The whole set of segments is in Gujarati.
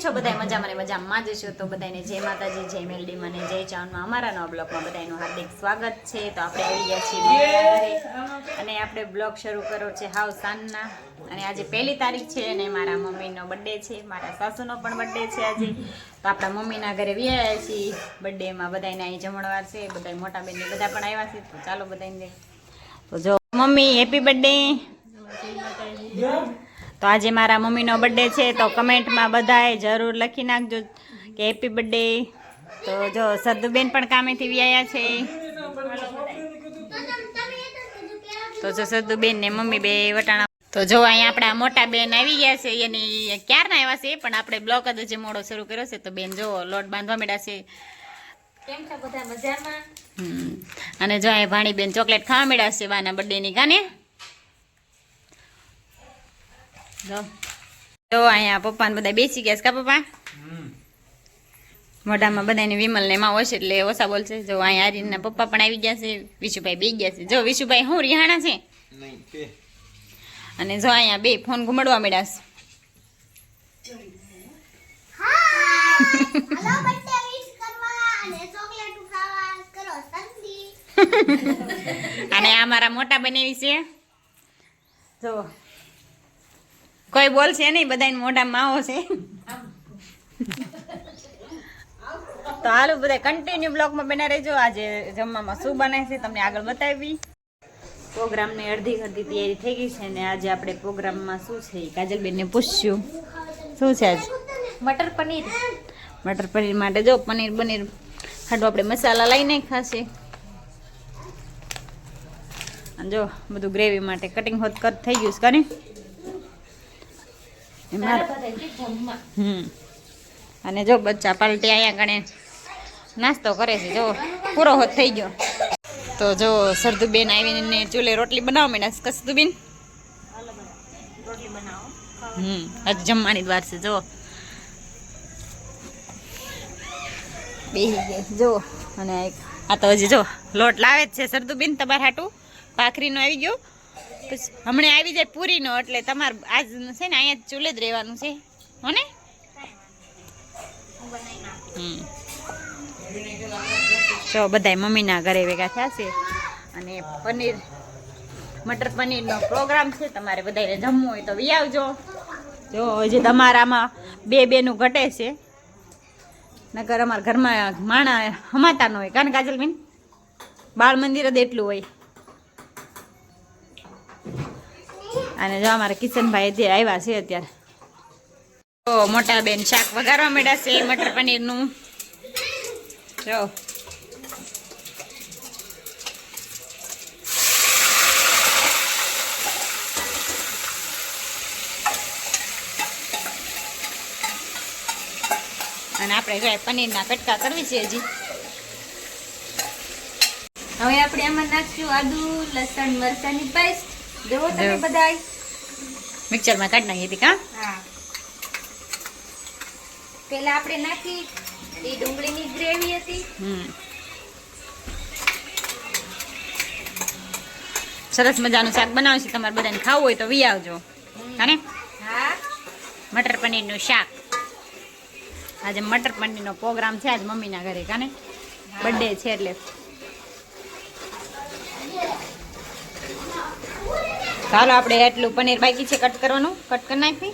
છો? બધા મજામાં ને મજામાં જ છો? તો બધાને જય માતાજી જય મેલડી મને જય ચાવનમાં. અમારા નવા બ્લોગમાં બધાનું હાર્દિક સ્વાગત છે. તો આપણે આવી ગયા છીએ અને આપણે બ્લોગ શરૂ કર્યો છે હાવ સાંજના. અને આજે પહેલી તારીખ છે અને મારા મમ્મીનો બર્થડે છે. મારા સાસુનો પણ બર્થડે છે આજે. તો આપણા મમ્મીના ઘરે વ્યાયા છીએ. બર્થડેમાં બધાને અહીં જમણવાર છે. બધા મોટા બેન બધા પણ આવ્યા છે. તો ચાલો બધાને તો જો મમ્મી હેપી બર્થડે તો આજે મારા મમ્મીનો બર્થડે છે તો કમેન્ટમાં બધાએ જરૂર લખી નાખજો કે હેપી બર્થડે તો જો સદ્દુબેન પણ કામેથી વ્યાયા છે. તો જો સદ્દુબેન ને મમ્મી બે વટાણા. તો જો અહીંયા આપણા મોટા બેન આવી ગયા છે એની ક્યારના આવ્યા છે પણ આપણે બ્લોક જ જે મોડો શરૂ કર્યો છે તો બેન જો લોટ બાંધવા માંડ્યા છે. અને જો અહીંયા ભાણી બેન ચોકલેટ ખાવા માંડ્યા છે બાના બર્થડેની કાને જો જો અહીંયા પપ્પા ને બધા બેસી ગયા છે કા પપ્પા? મોઢામાં બધાને વિમલ ને એમાં હશે એટલે ઓછા બોલશે. જો અહીંયા આરીનના પપ્પા પણ આવી ગયા છે. વિશુભાઈ બે ગયા છે. જો વિશુભાઈ હું રિહાણા છે? અને જો અહીંયા બે ફોન ઘુમાડવા મળ્યા છે. હાલો બર્થડે વિશ કરવા અને ચોકલેટ ખાવા કરો સંધી અને આ મારા મોટા બનેવી છે. જો કોઈ બોલશે નહીં બધાને મોઢામાં માવો છે. તો હાલો બધા કન્ટિન્યુ બ્લોગમાં બના રહેજો. આજે જમવામાં શું બનાય છે તમને આગળ બતાવી. પ્રોગ્રામની અડધી અડધી તૈયારી થઈ ગઈ છે ને આજે આપણે પ્રોગ્રામમાં શું છે કાજલબેનને પૂછ્યું. શું છે આજ? મટર પનીર. મટર પનીર માટે જો પનીર પનીર ખાડું આપણે મસાલા લઈને ખાશે જો બધું ગ્રેવી માટે કટિંગ હોત કટ થઈ ગયું છે કરી હમ. અને જો બચ્ચા પાલટી અહીંયા ગણે. નાસ્તો કરે છે જો પૂરો હોત થઈ ગયો. તો જો સરદુબેન આવીને ચૂલે રોટલી બનાવો મેડમ કસદુબેન? હમ હજી જમવાની દ્વાર છે જો. બેસી ગયા જો. અને આ આ તો હજી જો લોટ લાવે જ છે સરદુબેન તમારે હાટું. ભાખરીનો આવી ગયો. પછી હમણાં આવી જાય પૂરીનો એટલે તમારે આજ છે ને અહીંયા ચૂલે જ રહેવાનું છે. હો ને. જો બધાય મમ્મીના ઘરે ભેગા થયા છે અને પનીર, મટર પનીરનો પ્રોગ્રામ છે. તમારે બધાને જમવું હોય તો વી આવજો. જો હજી તમારામાં બે બેનું ઘટે છે. નગર અમારા ઘરમાં માણા હમાતા ન હોય. કાન કાજલબેન બાળ મંદિર જ એટલું હોય. અને જો અમારા કિશનભાઈ જે આવ્યા છે અત્યારે. તો મોટા બેન શાક વઘારવા માંડ્યા છે મટર પનીરનું. જો. અને આપણે જો પનીરના કટકા કરવી છે હજી. હવે આપણે એમાં નાખશું આદુ લસણ મરચાની પેસ્ટ જોવો તમે બધા બધાય. મિક્સરમાં કાઢી નાખી હતી કા? હા. પેલા આપણે નાખી એ ડુંગળીની ગ્રેવી હતી. હમ. સરસ મજાનું શાક બનાવશે છે. તમારે બધાને ખાવું હોય તો વી આવજો. અને હા મટર પનીરનું શાક. આજે મટર પનીરનો પ્રોગ્રામ છે. આજ મમ્મીના ઘરે કાને બર્થડે છે એટલે. ચાલો આપણે એટલું પનીર બાકી છે કટ કરવાનું. કટ કરી નાખી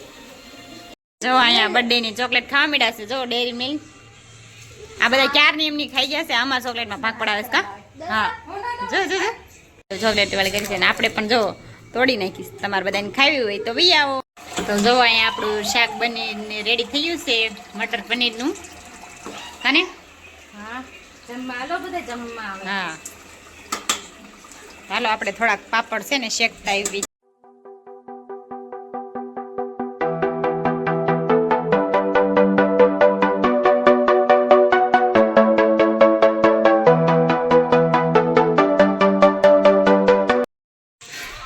જો અહીંયા બર્થડેની ચોકલેટ ખાવા મીડા છે જો ડેરી મિલ્ક આ બધા ક્યારની એમની ખાઈ ગયા છે? આમાં ચોકલેટમાં ભાગ પડાવે છે હા. જો જો જો. ચોકલેટ વાળી કરી છે ને આપણે પણ જો તોડી નાખીશ. તમારે બધાને ખાવી હોય તો વી આવો. તો જો અહીંયા આપણું શાક બનીને રેડી થઈ ગયું છે મટર પનીરનું. કાને હા જમવા. હાલો બધા જમવા આવે. હા. ચાલો આપણે થોડાક પાપડ છે ને શેકતા આવી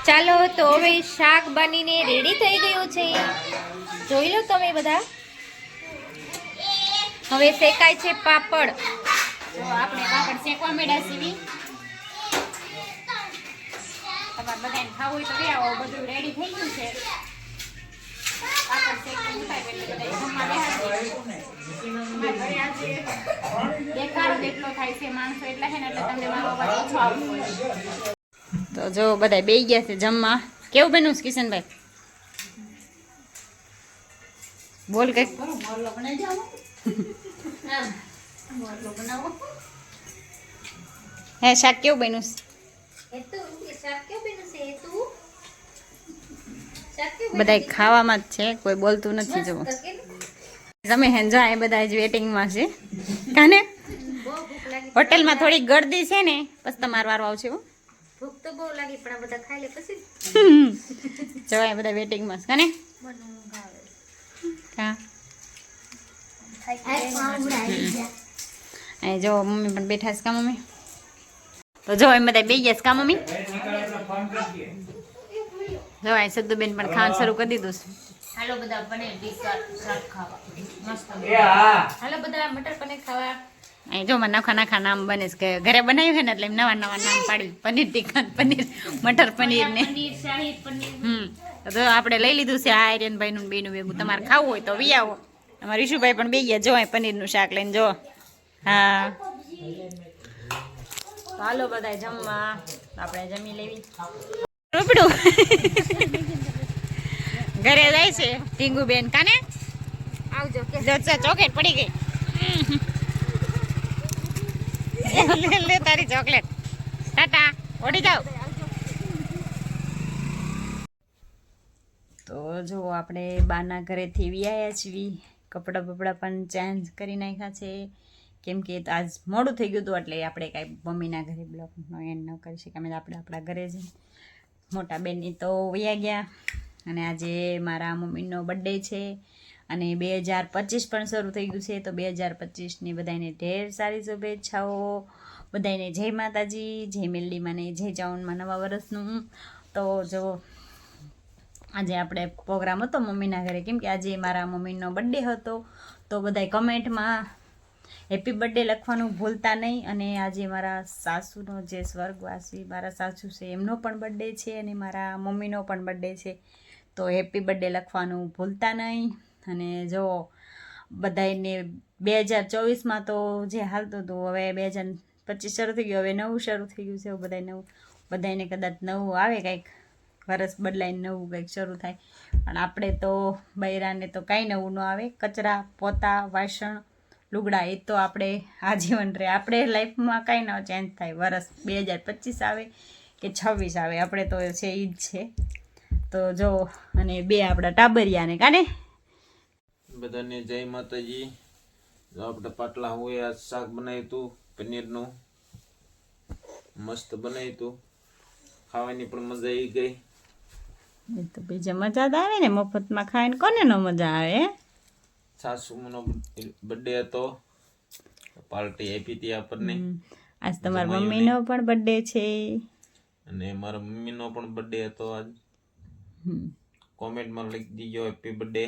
ચાલો, તો હવે શાક બનીને રેડી થઈ ગયું છે. જોઈ લો તમે બધા. હવે શેકાય છે પાપડ. આપણે પાપડ શેકવા માંડ્યા સીવી તમારે બધાને ખાવું હોય તો બી આવો બધું રેડી થઈ ગયું છે. પાપડ વરસાદ છે કે શું થાય એટલે બધા જમવા બેહા છે. અમારા ઘરે આજે દેખાડો જ એટલો થાય છે માણસો એટલા છે ને એટલે તમને મારો અવાજ ઓછો આવતો હોય તો જો બધા બેસી ગયા છે જમવા. કેવું બન્યું છે કિશનભાઈ? બોલ કંઈક. હે. શાક કેવું બન્યું છે? બધા ખાવામાં જ છે કોઈ બોલતું નથી જવું. તમે હેંજા એ બધા જ વેટિંગમાં છે. કાને? હોટેલમાં થોડી ગરદી છે ને પછી તમારો વારો આવશે હો. ભૂખ તો બહુ લાગી પણ આ બધા ખાઈ લે પછી. જવાય બધા વેટિંગમાં છે. કાને? કા? અહીં જો મમ્મી પણ બેઠા છે કા મમ્મી? તો જો એમ બધા બે ગયા છે કા મમ્મી? જો અહીં સદ્દુબેન પણ ખાવાનું શરૂ કરી દીધું છે. હાલો બધા પનીર ટીકા શાક ખાવા. મસ્ત હાલો બધા મટર પનીર ખાવા. અહીં જો મને નખા નખા નામ બને છે. કે ઘરે બનાવ્યું છે ને એટલે એમ નવા નવા નામ પાડ્યું પનીર ટીકા પનીર મટર પનીર ને. પનીર શાહી પનીર. હમ. તો આપણે લઈ લીધું છે આ આર્યનભાઈ નું બેનું ભેગું. તમારે ખાવું હોય તો વી આવો. અમારા ઈશુભાઈ પણ બે ગયા. જો અહીં પનીરનું શાક લઈને જો. હા. હાલો બધા જમવા. આપણે જમી લેવી. રૂપડું. ઘરે જાય છે ટીંગુ બેન કાને? આવજો કે. જો ચોકલેટ પડી ગઈ. લે લે તારી ચોકલેટ. ટાટા ઓડી જાવ તો જો આપણે બાના ઘરેથી વ્યાયા છીએ. કપડાં બપડા પણ ચેન્જ કરી નાખ્યા છે. કેમ કે આજ મોડું થઈ ગયું હતું એટલે આપણે કાંઈ મમ્મીના ઘરે બ્લોકનો એન્ડ ન કરી શકીએ. અમે આપણે આપણા ઘરે જ મોટા બેનની તો વયા ગયા. અને આજે મારા મમ્મીનો બર્થડે છે અને બે હજાર પચીસ પણ શરૂ થઈ ગયું છે. તો બે હજાર પચીસની બધાને ઢેર સારી શુભેચ્છાઓ. બધાને જય માતાજી, જય મેલડીમાં ને જય ચાવનમાં નવા વર્ષનું. તો જો, આજે આપણે પ્રોગ્રામ હતો મમ્મીના ઘરે. કેમ કે આજે મારા મમ્મીનો બર્થડે હતો. તો બધાય કમેન્ટમાં હેપી બર્થડે લખવાનું ભૂલતા નહીં અને આજે મારા સાસુનો જે સ્વર્ગવાસી મારા સાસુ છે, એમનો પણ બર્થડે છે અને મારા મમ્મીનો પણ બર્થડે છે. તો હેપી બર્થડે લખવાનું ભૂલતા નહીં અને જો બધાને બે હજાર ચોવીસમાં તો જે હાલતું હતું, હવે બે હજાર પચીસ શરૂ થઈ ગયું, હવે નવું શરૂ થઈ ગયું છે બધાય નવું બધાને કદાચ નવું આવે કંઈક, વરસ બદલાઈને નવું કંઈક શરૂ થાય. પણ આપણે તો બૈરાને તો કાંઈ નવું ન આવે, કચરા, પોતા, વાસણ લુગડા એ તો આપણે આજીવન રહે. આપણે લાઈફમાં કાંઈ ન ચેન્જ થાય. વરસ બે હજાર પચીસ આવે કે છવ્વીસ આવે આપણે તો છે એ જ છે. તો જો અને બે આપણા ટાબરિયાને કાને? બધાને જય માતાજી. જો આપણે પાટલા હોય આ શાક બનાવ્યું હતું પનીરનું. મસ્ત બનાવ્યું હતું. ખાવાની પણ મજા આવી ગઈ. તો બીજા મજા જ આવે ને. મફતમાં ખાઈને કોને ન મજા આવે? સાસુનો બર્થડે હતો. પાર્ટી આપી હતી આપણને. આજ તમારા મમ્મીનો પણ બર્થડે છે. અને મારા મમ્મીનો પણ બર્થડે હતો આજ. કોમેન્ટમાં લખી દીજો હેપી બર્થડે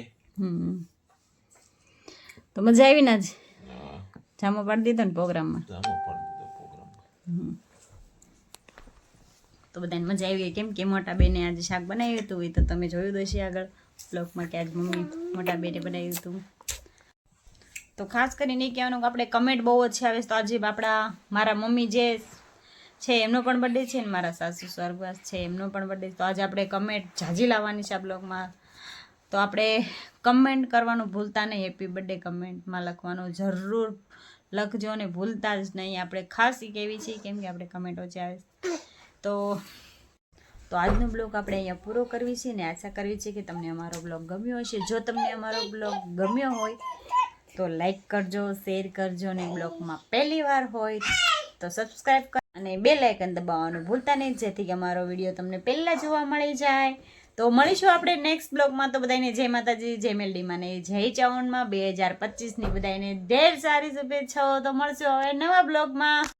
તો મજા આવી ને જ જામો પાડી દીધો ને પ્રોગ્રામમાં? જામો પાડી દીધો પ્રોગ્રામમાં. તો બધાને મજા આવી ગઈ કેમ કે મોટા બેને આજે શાક બનાવ્યું હતું એ તો તમે જોયું હશે આગળ. બ્લોગમાં કે આજ મમ્મી મોટા બેને બનાવ્યું હતું. તો ખાસ કરીને એ કહેવાનું કે આપણે કમેન્ટ બહુ ઓછી આવે છે તો આજે આપણા મારા મમ્મી જે છે, એમનો પણ બર્થડે છે ને મારા સાસુ સ્વર્ગવાસ છે, એમનો પણ બર્થડે તો આજે આપણે કમેન્ટ ઝાઝી લાવવાની છે આ બ્લોગમાં તો આપણે કમેન્ટ કરવાનું ભૂલતા નહીં હેપી બર્થડે કમેન્ટમાં લખવાનું જરૂર. લખજો ને ભૂલતા જ નહીં. આપણે ખાસ એ કહેવી છે, કેમ કે આપણે કમેન્ટ ઓછી આવે તો તો આજનો બ્લોગ આપણે અહીંયા પૂરો કરવી છે ને આશા કરવી છે કે તમને અમારો બ્લોગ ગમ્યો હશે. જો તમને અમારો બ્લોગ ગમ્યો હોય તો લાઈક કરજો શેર કરજો અને બ્લોગમાં પહેલી વાર હોય તો સબસ્ક્રાઈબ કર અને બે લાઇકન દબાવવાનું ભૂલતા નહીં, જેથી કે અમારો વીડિયો તમને પહેલાં જોવા મળી જાય. તો મળીશું આપણે નેક્સ્ટ બ્લોગમાં. તો બધાને જય માતાજી, જય મેલડીમાં ને જય ચાવણમાં બે હજાર પચીસની બધાને ઢેર સારી શુભેચ્છાઓ. તો મળશું હવે નવા બ્લોગમાં.